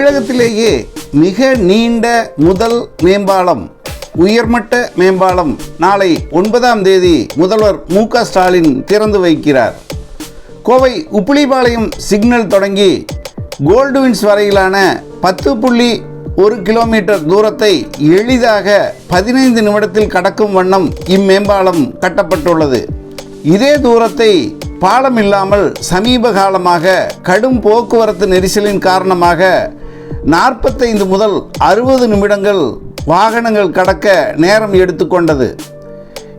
தமிழகத்திலேயே மிக நீண்ட முதல் மேம்பாலம் உயர்மட்ட மேம்பாலம் நாளை ஒன்பதாம் தேதி முதல்வர் மு ஸ்டாலின் திறந்து வைக்கிறார். கோவை உப்புளிபாளையம் சிக்னல் தொடங்கி கோல்டுவின்ஸ் வரையிலான பத்து புள்ளி ஒரு கிலோமீட்டர் தூரத்தை எளிதாக பதினைந்து நிமிடத்தில் கடக்கும் வண்ணம் இம்மேம்பாலம் கட்டப்பட்டுள்ளது. இதே தூரத்தை பாலம் இல்லாமல் சமீப காலமாக கடும் போக்குவரத்து நெரிசலின் காரணமாக நாற்பத்தைந்து முதல் அறுபது நிமிடங்கள் வாகனங்கள் கடக்க நேரம் எடுத்துக்கொண்டது.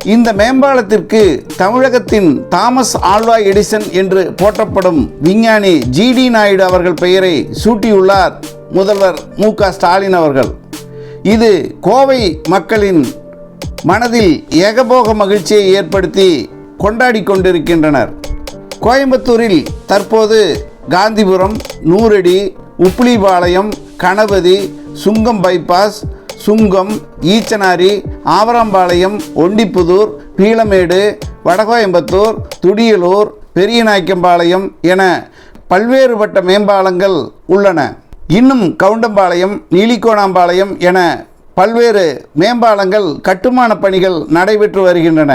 இந்த மேம்பாலத்திற்கு தமிழகத்தின் தாமஸ் ஆல்வா எடிசன் என்று போற்றப்படும் விஞ்ஞானி ஜிடி நாயுடு அவர்கள் பெயரை சூட்டியுள்ளார் முதல்வர் மு. க. ஸ்டாலின் அவர்கள். இது கோவை மக்களின் மனதில் ஏகபோக மகிழ்ச்சியை ஏற்படுத்தி கொண்டாடி கொண்டிருக்கின்றனர். கோயம்புத்தூரில் தற்போது காந்திபுரம் நூறடி உப்புளிபாளையம் கணபதி சுங்கம் பைபாஸ் சுங்கம் ஈச்சனாரி ஆவரம்பாளையம் ஒண்டிப்புதூர் பீளமேடு வடகோயம்புத்தூர் துடியலூர் பெரியநாய்க்கம்பாளையம் என பல்வேறுபட்ட மேம்பாலங்கள் உள்ளன. இன்னும் கவுண்டம்பாளையம் நீலிக்கோணாம்பாளையம் என பல்வேறு மேம்பாலங்கள் கட்டுமான பணிகள் நடைபெற்று வருகின்றன.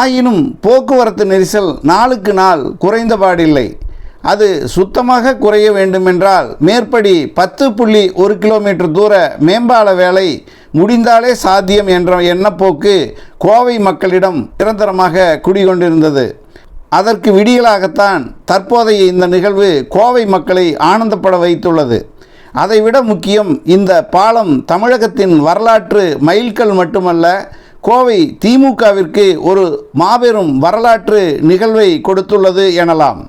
ஆயினும் போக்குவரத்து நெரிசல் நாளுக்கு நாள் குறைந்தபாடில்லை அது சுத்தமாக குறைய வேண்டுமென்றால் மேற்படி பத்து புள்ளி ஒரு கிலோமீட்டர் தூர மேம்பால வேலை முடிந்தாலே சாத்தியம் என்ற எண்ணப்போக்கு கோவை மக்களிடம் நிரந்தரமாக குடிகொண்டிருந்தது. அதற்கு விடியலாகத்தான் தற்போதைய இந்த நிகழ்வு கோவை மக்களை ஆனந்தப்பட வைத்துள்ளது. அதைவிட முக்கியம் இந்த பாலம் தமிழகத்தின் வரலாற்று மைல்கல் மட்டுமல்ல கோவை திமுகவிற்கு ஒரு மாபெரும் வரலாற்று நிகழ்வை கொடுத்துள்ளது எனலாம்.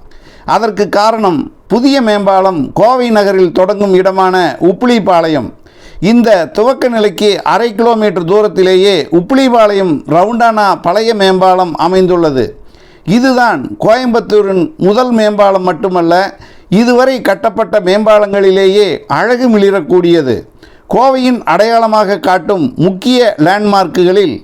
அதற்கு காரணம் புதிய மேம்பாலம் கோவை நகரில் தொடங்கும் இடமான உப்புளிபாளையம். இந்த துவக்க நிலைக்கு அரை கிலோமீட்டர் தூரத்திலேயே உப்புளிபாளையம் ரவுண்டானா பழைய மேம்பாலம் அமைந்துள்ளது. இதுதான் கோயம்புத்தூரின் முதல் மேம்பாலம் மட்டுமல்ல இதுவரை கட்டப்பட்ட மேம்பாலங்களிலேயே அழகு மிளிரக்கூடியது. கோவையின் அடையாளமாக காட்டும் முக்கிய லேண்ட்மார்க்குகளில்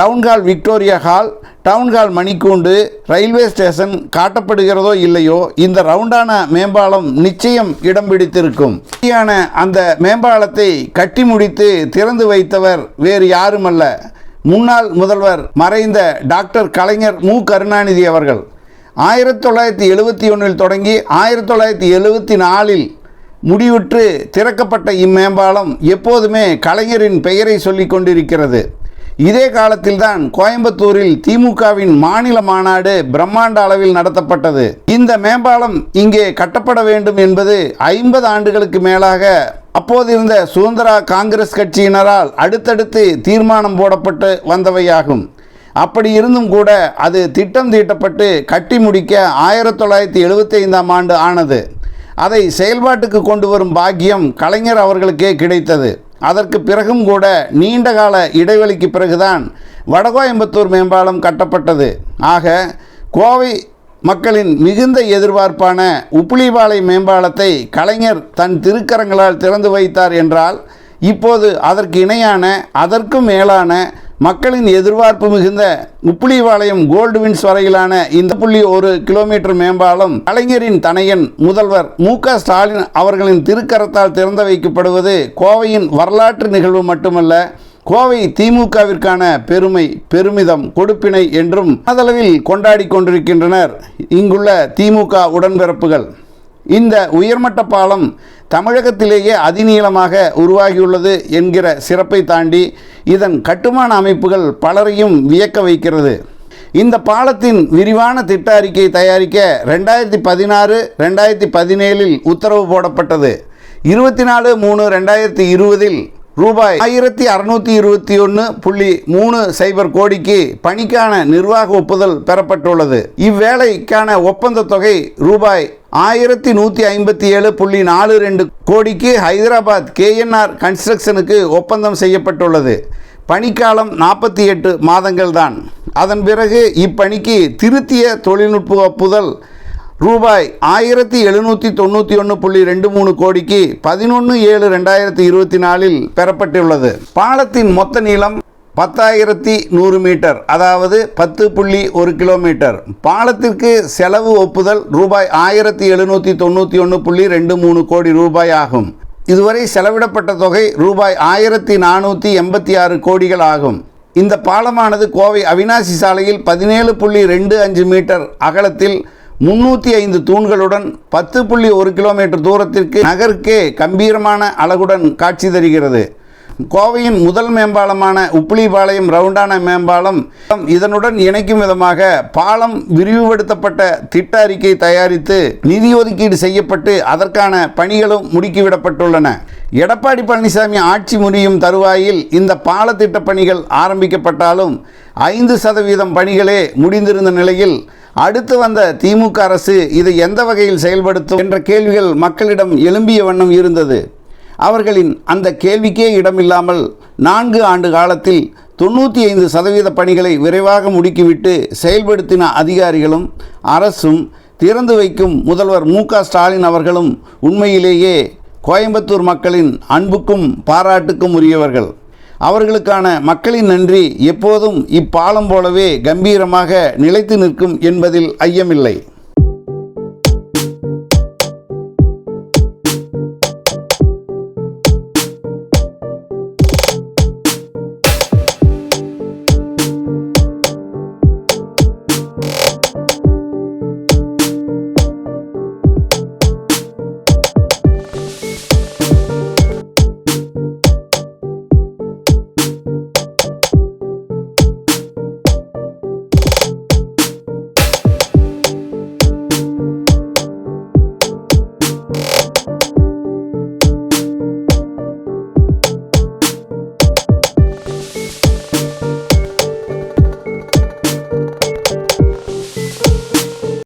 town hall Victoria hall town hall மணிக்கூண்டு railway station காட்டப்படுகிறதோ இல்லையோ இந்த ரவுண்டான மேம்பாலம் நிச்சயம் இடம் பிடித்திருக்கும். அந்த மேம்பாலத்தை கட்டி முடித்து திறந்து வைத்தவர் வேறு யாருமல்ல. முன்னாள் முதல்வர் மறைந்த டாக்டர் கலைஞர் மு. கருணாநிதி அவர்கள். ஆயிரத்தி தொள்ளாயிரத்தி எழுபத்தி ஒன்றில் தொடங்கி ஆயிரத்தி தொள்ளாயிரத்தி எழுபத்தி நாலில் முடிவுற்று திறக்கப்பட்ட இம்மேம்பாலம் எப்போதுமே கலைஞரின் பெயரை சொல்லிக் கொண்டிருக்கிறது. இதே காலத்தில்தான் கோயம்புத்தூரில் திமுகவின் மாநில மாநாடு பிரம்மாண்ட அளவில் நடத்தப்பட்டது. இந்த மேம்பாலம் இங்கே கட்டப்பட வேண்டும் என்பது ஐம்பது ஆண்டுகளுக்கு மேலாக அப்போதிருந்த சுதந்திரா காங்கிரஸ் கட்சியினரால் அடுத்தடுத்து தீர்மானம் போடப்பட்டு வந்தவையாகும். அப்படி இருந்தும் கூட அது திட்டம் தீட்டப்பட்டு கட்டி முடிக்க ஆயிரத்தி தொள்ளாயிரத்தி எழுபத்தி ஐந்தாம் ஆண்டு ஆனது. அதை செயல்பாட்டுக்கு கொண்டு வரும் பாக்கியம் கலைஞர் அவர்களுக்கே கிடைத்தது. அதற்கு பிறகும் கூட நீண்ட கால இடைவெளிக்கு பிறகுதான் வடகோயம்புத்தூர் மேம்பாலம் கட்டப்பட்டது. ஆக கோவை மக்களின் மிகுந்த எதிர்பார்ப்பான உப்புளிபாலை மேம்பாலத்தை கலைஞர் தன் திருக்கரங்களால் திறந்து வைத்தார் என்றால் இப்போது அதற்கு இணையான அதற்கும் மேலான மக்களின் எதிர்பார்ப்பு மிகுந்த உப்புளிபாளையம் கோல்டுவின்ஸ் வரையிலான இந்த புள்ளி ஒரு கிலோமீட்டர் மேம்பாலம் கலைஞரின் தனையன் முதல்வர் மு ஸ்டாலின் அவர்களின் திருக்கரத்தால் திறந்து வைக்கப்படுவது கோவையின் வரலாற்று நிகழ்வு மட்டுமல்ல கோவை திமுகவிற்கான பெருமை பெருமிதம் கொடுப்பினை என்றும் அதளவில் கொண்டாடி கொண்டிருக்கின்றனர். இங்குள்ள திமுக உடன்பிறப்புகள். இந்த உயர்மட்ட பாலம் தமிழகத்திலேயே அதிநீளமாக உருவாகியுள்ளது என்கிற சிறப்பை தாண்டி இதன் கட்டுமான அமைப்புகள் பலரையும் வியக்க வைக்கிறது. இந்த பாலத்தின் விரிவான திட்ட அறிக்கை தயாரிக்க ரெண்டாயிரத்தி பதினாறு ரெண்டாயிரத்தி பதினேழில் உத்தரவு போடப்பட்டது. இருபத்தி நாலு மூணு ரெண்டாயிரத்தி இருபதில் ரூபாய் ஆயிரத்தி அறுநூற்றி இருபத்தி ஒன்று புள்ளி மூணு சைபர் கோடிக்கு பணிக்கான நிர்வாக ஒப்புதல் பெறப்பட்டுள்ளது. இவ்வேலைக்கான ஒப்பந்த தொகை ரூபாய் ஆயிரத்தி நூற்றி ஐம்பத்தி ஏழு புள்ளி நாலு ரெண்டு கோடிக்கு ஹைதராபாத் கேஎன்ஆர் கன்ஸ்ட்ரக்ஷனுக்கு ஒப்பந்தம் செய்யப்பட்டுள்ளது. பணிக்காலம் நாற்பத்தி எட்டு மாதங்கள் தான் அதன் பிறகு இப்பணிக்கு திருத்திய தொழில்நுட்ப ஒப்புதல் ரூபாய் ஆயிரத்தி எழுநூற்றி தொண்ணூற்றி ஒன்று புள்ளி ரெண்டு மூணு கோடிக்கு பதினொன்று ஏழு ரெண்டாயிரத்தி இருபத்தி நாலில் பெறப்பட்டுள்ளது. பாலத்தின் மொத்த நீளம் பத்தாயிரத்தி நூறு மீட்டர் அதாவது பத்து புள்ளி ஒரு கிலோமீட்டர். பாலத்திற்கு செலவு ஒப்புதல் ரூபாய் ஆயிரத்தி எழுநூற்றி தொண்ணூற்றி ஒன்று புள்ளி ரெண்டு மூணு கோடி ரூபாய் ஆகும். இதுவரை செலவிடப்பட்ட தொகை ரூபாய் ஆயிரத்தி நானூற்றி எண்பத்தி ஆறு கோடிகள் ஆகும். இந்த பாலமானது கோவை அவினாசி சாலையில் பதினேழு புள்ளி ரெண்டு அஞ்சு மீட்டர் அகலத்தில் முன்னூற்றி ஐந்து தூண்களுடன் பத்து புள்ளி ஒரு கிலோமீட்டர் தூரத்திற்கு நகருக்கே கம்பீரமான அழகுடன் காட்சி தருகிறது. கோவையின் முதல் மேம்பாலமான உப்பிலிபாளையம் ரவுண்டான மேம்பாலம் இதனுடன் இணைக்கும் விதமாக பாலம் விரிவுபடுத்தப்பட்ட திட்ட அறிக்கை தயாரித்து நிதி ஒதுக்கீடு செய்யப்பட்டு அதற்கான பணிகளும் முடுக்கிவிடப்பட்டுள்ளன. எடப்பாடி பழனிசாமி ஆட்சி முடியும் தருவாயில் இந்த பாலத்திட்ட பணிகள் ஆரம்பிக்கப்பட்டாலும் ஐந்து சதவீதம் பணிகளே முடிந்திருந்த நிலையில் அடுத்து வந்த திமுக அரசு இதை எந்த வகையில் செயல்படுத்தும் என்ற கேள்விகள் மக்களிடம் எழும்பிய வண்ணம் இருந்தது. அவர்களின் அந்த கேள்விக்கே இடமில்லாமல் நான்கு ஆண்டு காலத்தில் தொண்ணூற்றி ஐந்து சதவீத பணிகளை விரைவாக முடுக்கிவிட்டு செயல்படுத்தின அதிகாரிகளும் அரசும் திறந்து வைக்கும் முதல்வர் மு க ஸ்டாலின் அவர்களும் உண்மையிலேயே கோயம்புத்தூர் மக்களின் அன்புக்கும் பாராட்டுக்கும் உரியவர்கள். அவர்களுக்கான மக்களின் நன்றி எப்போதும் இப்பாலம் போலவே கம்பீரமாக நிலைத்து நிற்கும் என்பதில் ஐயமில்லை.